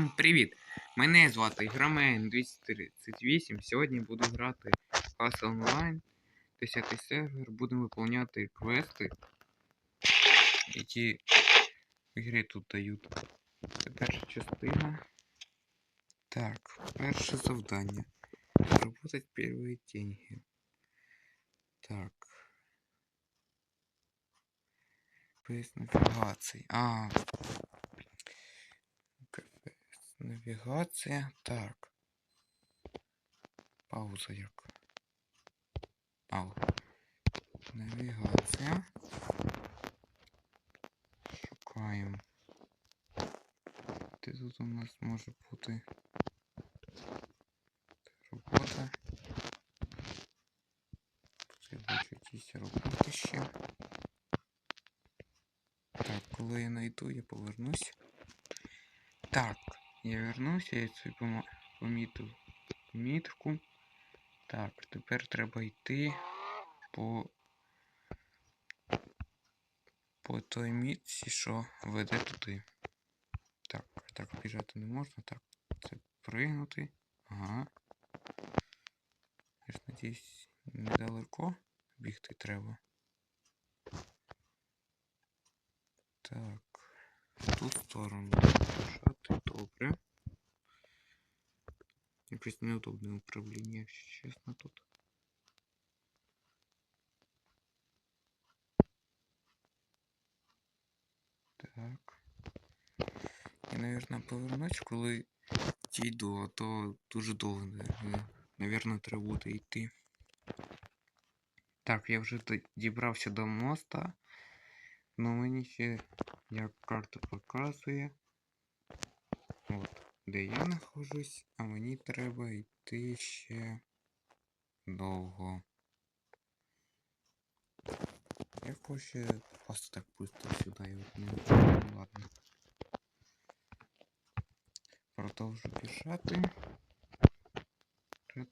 Всім привіт! Мене звати Громен 238. Сьогодні буду грати в Castle Online, 10 сервер. Будемо виконувати квести, які в грі тут дають. Це перша частина. Так, перше завдання. Заработать первые деньги. Так. Поиск навигации. А, КФС, навігація. Так. Пауза як. Ау. Навігація. Шукаємо. Де тут у нас може бути робота? Тут я якісь роботи ще. Так, коли я найду, я повернусь. Так, я вернуся, собі пома- помітив помітку. Так, тепер треба йти по по той мітці, що веде туди. Так, так біжати не можна. Так, це пригнути. Ага. Я ж надіюсь, недалеко бігти треба. Так, в ту сторону добре. Якось неудобне управління, якщо чесно тут. Так. Я, наверное, повернусь, коли дійду, а то дуже довго, наверное, наверное, треба буде йти. Так, я вже д- дібрався до моста. Ну мені ще як карта показує. От, де я знаходжусь, а мені треба йти ще довго. Я хочу просто так быстро сюди і от не ну, ладно. Продовжу біжати.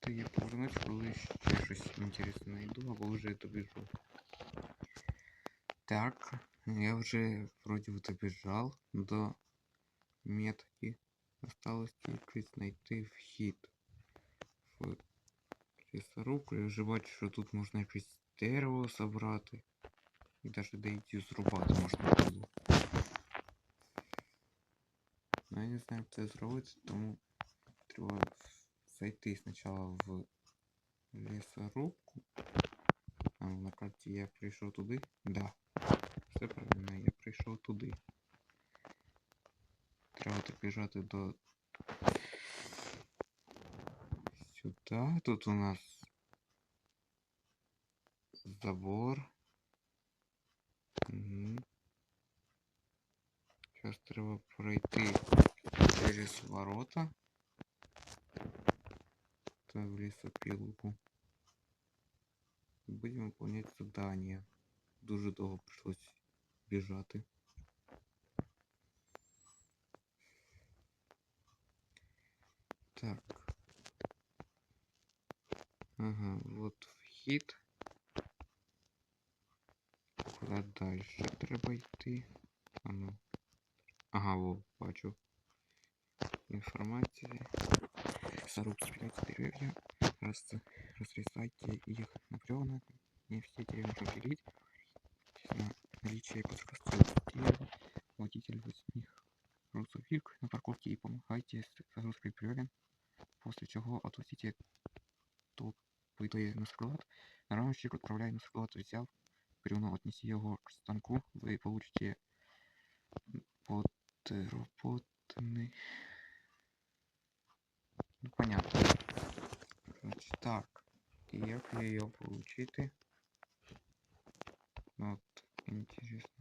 Це я повернусь, коли ще щось інтересне знайду, або вже добіжу. Так, я вже вроде бы добежал до метки. Осталось тільки знайти вхід в лісорубку. Я вже бачу, що тут можна якесь дерево забрати. І навіть деякі зрубати можна було. Ну я не знаю, як це зробити, тому треба зайти спочатку в лісорубку. А на карті я прийшов туди. Да. Все правильно, я прийшов туди. Треба добіжати до сюди. Тут у нас забор. Угу. Зараз треба пройти через ворота. Та в лісопілку. Будемо виконувати задання. Дуже довго прийшлось біжати. Так. Ага, вот вхід. Куди далі треба йти? А ну. Ага, во, бачу. Інформація. Соруб спиляйте деревья. Раз, разрезайте их на бревна. Не все деревья нужно пилить. На наличие подскостов дерева. Водитель них грузовик на парковке и помогайте с загрузкой бревен. После чего отвозите тут плитой на склад. Рамщик отправляя на склад, взяв бревно, отнеси его к станку. Вы получите подработанный... Ну, понятно. Значить, так. І як її получити? От, інтересно.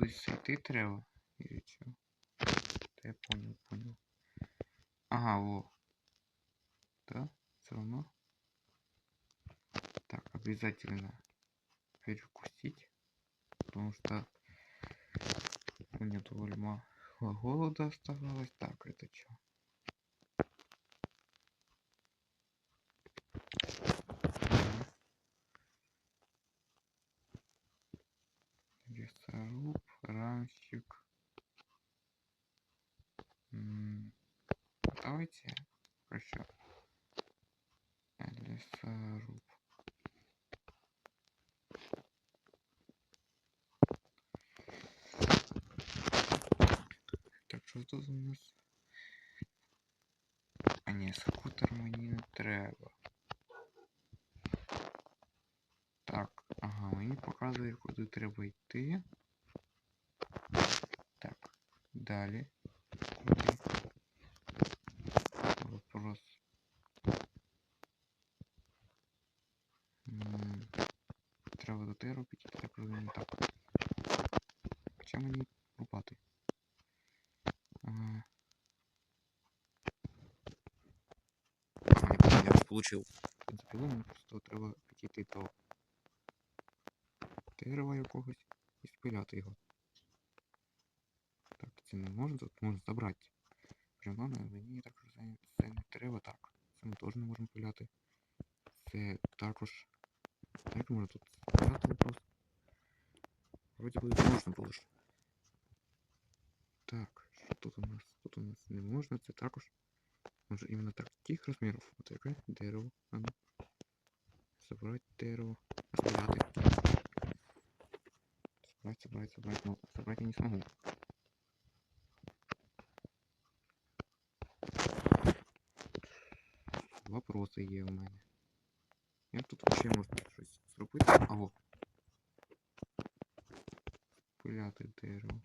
Кудись йти треба? Или що? Та я понял, понял. Ага, во. Да? Все равно. Так, обязательно перекусить. Потому что у меня довольно мало голода оставалось. Так, это что? ящик. Давайте прощу. Лесоруб. Так, что тут у нас? А ні, скутер мені не треба. Так, ага, мені показує, куда треба идти далі. Вопрос. Треба до тебе робити я розумію так. Хоча мені рубати. Ага. Я вже получив. Мені просто треба підійти до дерева якогось і спиляти його. Так, це не можна, тут можна забрати. Прямо на мені так розумію, це не треба так. Це ми теж не можемо пиляти. Це також. Як можна тут спиляти вопрос? Вроді би можна було ж. Так, що тут у нас? Тут у нас не можна, це також. Може іменно таких розмірів. От яке дерево. А ну. Забрати дерево. Спиляти. Собрать, собрать, собрать. Ну, собрать я не смогу. Вопроси є у мене. Як тут вообще можна щось зробити? Аго. Пиляти дерево.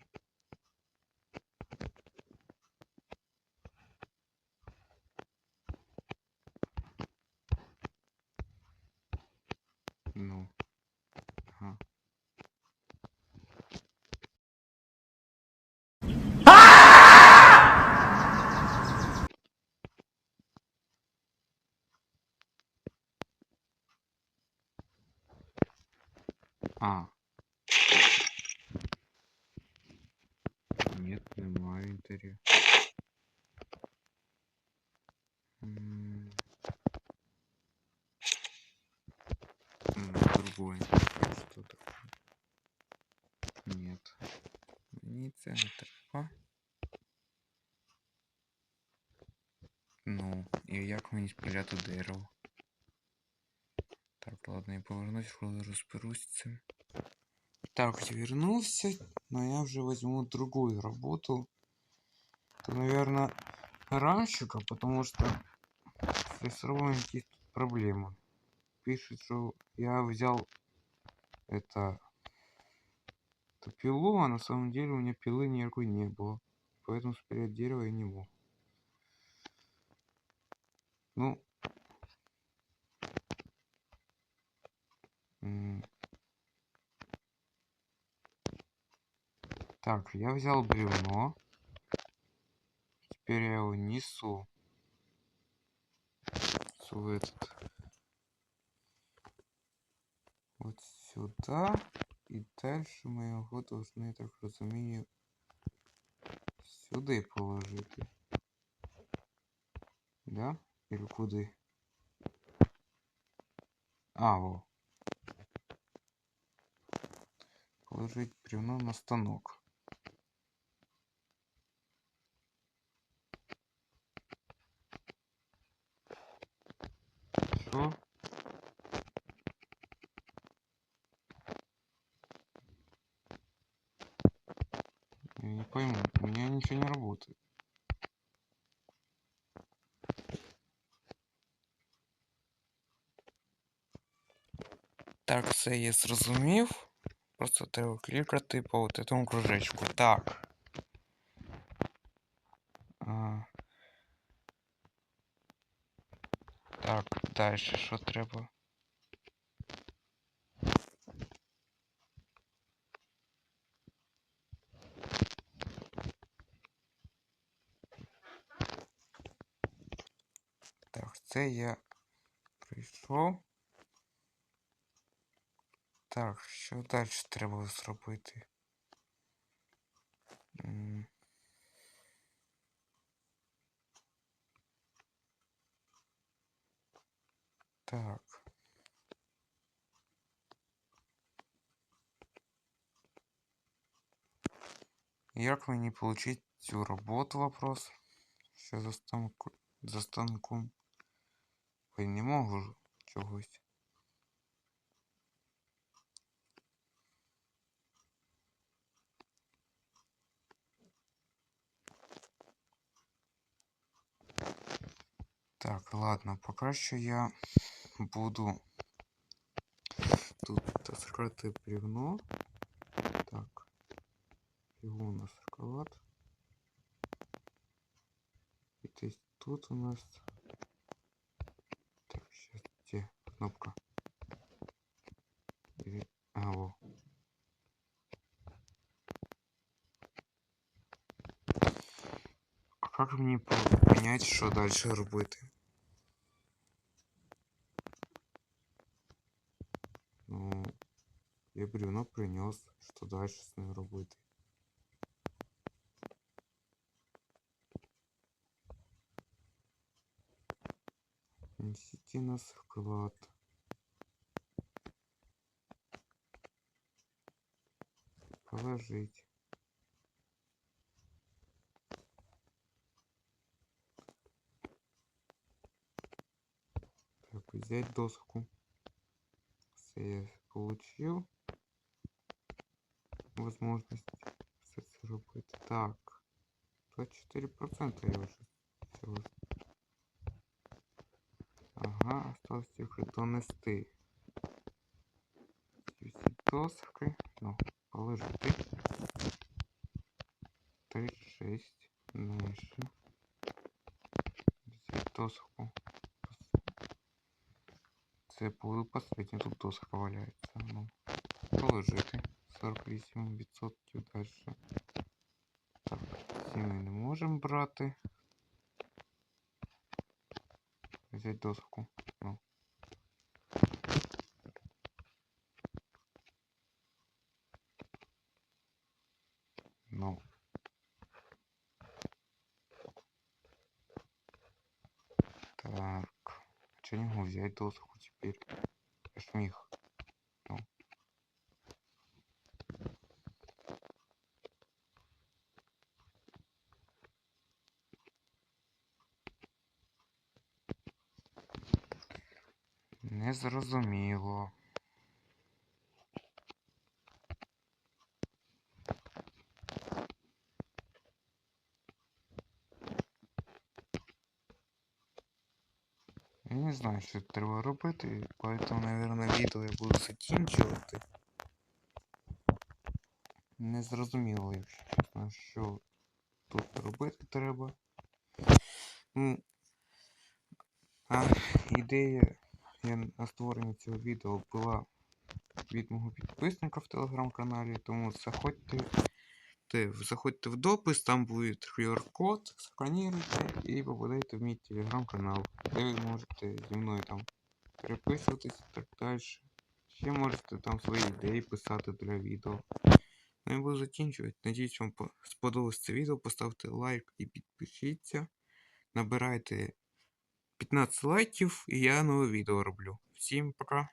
Ну. Ага. А. Нет, немає інтер'єру. М. М, Другое. Что такое? Нет. Мені це не треба. Ну, і як мені спиляти дерево? Так, ладно, я повернусь, з цим. Так, я вернулся, но я уже возьму другую работу. Это, наверное, раньшика, потому что с есть тут проблемы. Пишет, что я взял это эту пилу, а на самом деле у меня пилы никакой не было. Поэтому спилять дерево я не мог. Ну. Так, я взял бревно. Теперь я его несу. В этот. Вот сюда. И дальше мы его должны, так разумею, сюди положити. Да? Или куди? А, во. Положить бревно на станок. Что? Я не пойму, у меня ничего не работает. Так, все я зрозумів. Просто треба клікати по вот этому кружечку. Так. А... Так, далі що треба? Так, це я прийшов. Так, що далі треба зробити? Так. Як мені получить цю роботу вопрос? Ще за станку, за станком. Ой, не можу чогось. Так, ладно, поки що я буду тут закрити бревно. Так. Його у нас шоколад. И десь тут у нас... Так, сейчас где кнопка? Или... А, во. А как по- понять, що дальше робити? Ну, я принес, що дальше з ним робити? Несите на склад. Положить. Так, взять доску. Все я получил Возможность все це робити. Так. 24% я вже всього. Ага, осталось тільки донести. Ці всі доски. Ну, положити. 36. Дальше. Взять доску. Це буде последня тут доска валяється. Ну, положити. 48% дальше. Так, ці ми не можемо брати. Взять доску. Ну. Ну. Так. Че не могу взять доску теперь? Міг. Незрозуміло. Я не знаю, що треба робити, поэтому, наверное, відео я буду закінчувати. Не зрозуміло, якщо чесно, що тут робити треба. Ну, а ідея я на створення цього відео була від мого підписника в телеграм-каналі, тому заходьте, те, заходьте в допис, там буде QR-код, сканіруйте і попадайте в мій телеграм-канал, де ви можете зі мною там переписуватись і так далі. Ще можете там свої ідеї писати для відео. Ну я буду закінчувати. Надіюсь, вам по- сподобалось це відео. Поставте лайк і підпишіться. Набирайте 15 лайків, і я нове відео роблю. Всім пока!